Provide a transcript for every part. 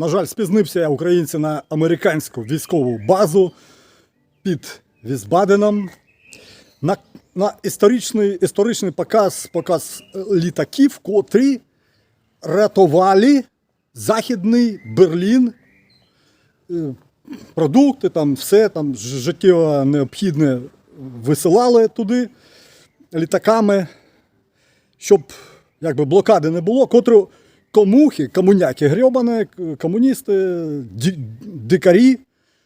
На жаль, спізнився я українці на американську військову базу під Візбаденом. На, на історичний, історичний показ, показ е, літаків, котрі рятували Західний Берлін, е, продукти, там все там життєво необхідне висилали туди літаками, щоб якби блокади не було, котру комухи, комуняки грьобані, к- комуністи, дикарі,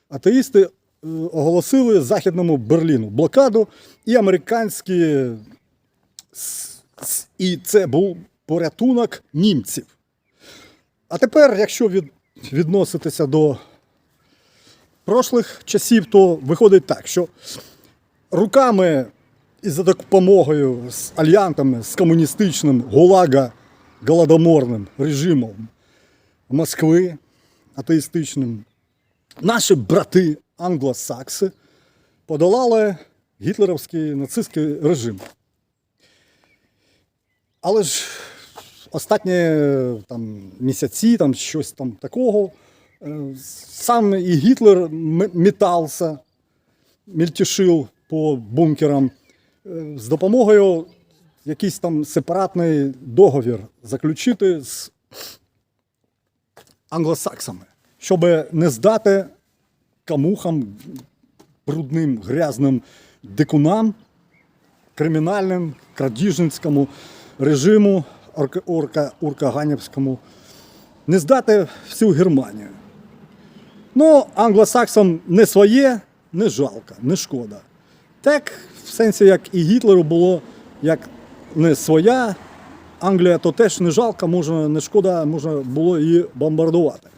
атеїсти е, оголосили Західному Берліну блокаду і американські. І це був порятунок німців. А тепер, якщо від, відноситися до прошлих часів, то виходить так, що руками і за допомогою з альянтами, з комуністичним гулага голодоморним режимом Москви, атеїстичним, наші брати англосакси подолали гітлерівський нацистський режим. Але ж останні там, місяці, там, щось там такого, е, сам і Гітлер метався, мельтешив по бункерам е, з допомогою якийсь там сепаратний договір заключити з англосаксами, щоб не здати камухам, брудним, грязним дикунам, кримінальним, крадіжницькому режиму, орка, орка, не здати всю Германію. Ну, англосаксам не своє, не жалко, не шкода. Так, в сенсі, як і Гітлеру було, як не своя Англія, то теж не жалко, можна, не шкода, можна було її бомбардувати.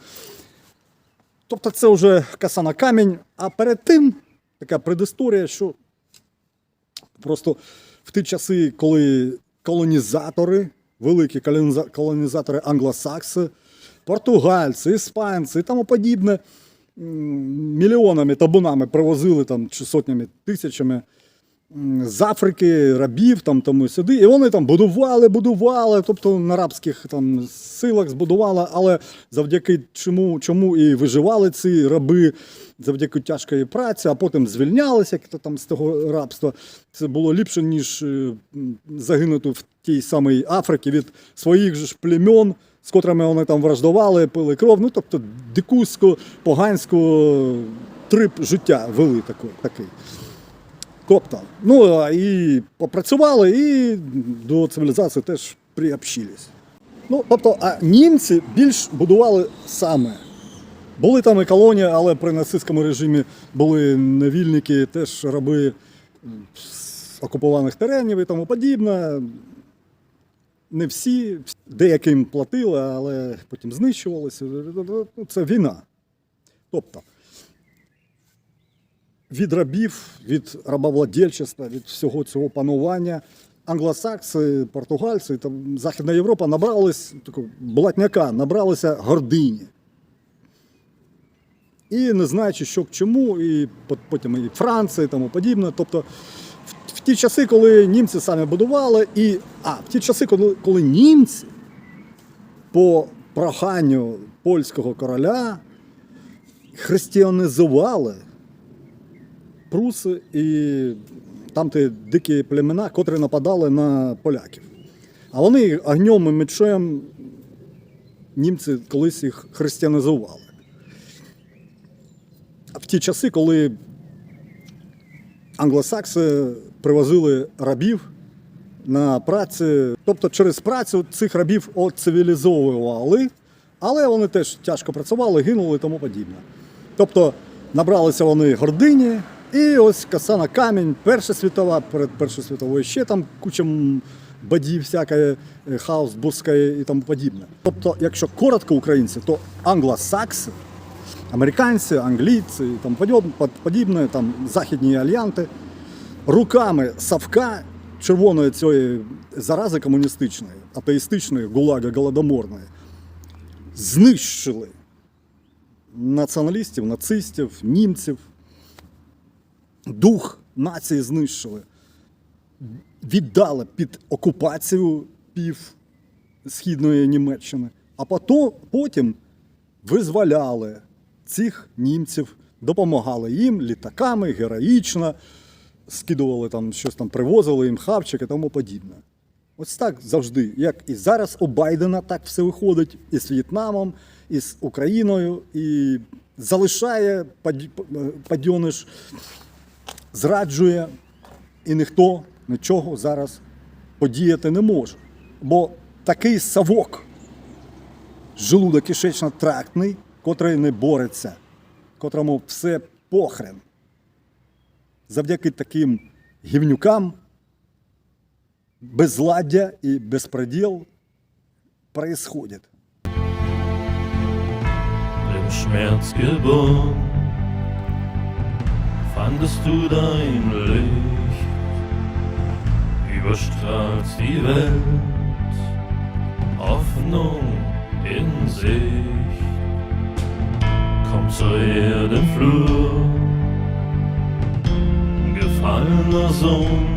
Тобто це вже коса на камінь. А перед тим така предісторія, що просто в ті часи, коли колонізатори, великі колонізатори англосакси, португальці, іспанці і тому подібне, мільйонами табунами привозили там чи сотнями тисячами з Африки рабів там тому сюди, і вони там будували, будували, тобто на рабських там силах збудували, але завдяки чому, чому і виживали ці раби, завдяки тяжкої праці, а потім звільнялися як-то там з того рабства. Це було ліпше, ніж е, загинути в тій самій Африці від своїх же ж племен, з котрими вони там враждували, пили кров. Ну тобто дикусько, погансько трип життя вели такий. Такий. Тобто, ну а і попрацювали, і до цивілізації теж приобщились. Ну, тобто, а німці більш будували саме. Були там і колонії, але при нацистському режимі були невільники, теж раби окупованих теренів і тому подібне. Не всі, деяким платили, але потім знищувалися. Ну, Це війна. Тобто, від рабів, від рабовладельчества, від всього цього панування. Англосакси, португальці, там, Західна Європа набрались такого блатняка, набралися гордині. І не знаючи, що к чому, і потім і Франція і тому подібне. Тобто в, в ті часи, коли німці самі будували, і а в ті часи, коли, коли німці по проханню польського короля християнізували пруси і там ті дикі племена, котрі нападали на поляків. А вони огнем і мечем німці колись їх християнізували. В ті часи, коли англосакси привозили рабів на праці, тобто через працю цих рабів оцивілізовували, але вони теж тяжко працювали, гинули і тому подібне. Тобто набралися вони гордині, і ось коса на камінь, Перша світова, перед Першою світовою ще там куча бадів, всякої, е, хаусбурзької і тому подібне. Тобто, якщо коротко українці, то англосакси, американці, англійці і тому подібне, там західні альянти, руками Савка, червоної цієї зарази комуністичної, атеїстичної, гулага голодоморної, знищили націоналістів, нацистів, німців, дух нації знищили, віддали під окупацію пів Східної Німеччини, а потім визволяли цих німців, допомагали їм літаками героїчно, скидували там щось там, привозили їм хавчик і тому подібне. Ось так завжди, як і зараз у Байдена так все виходить і з В'єтнамом, і з Україною, і залишає паді- падьониш, зраджує, і ніхто нічого зараз подіяти не може. Бо такий совок желудок кишечно трактний, котрий не бореться, котрому все похрен. Завдяки таким гівнюкам безладдя і безпреділ происходит. Im Schmerz fandest du dein Licht, überstrahlst die Welt, Hoffnung in Sicht. Komm zur Erde, Flur, gefallener Sohn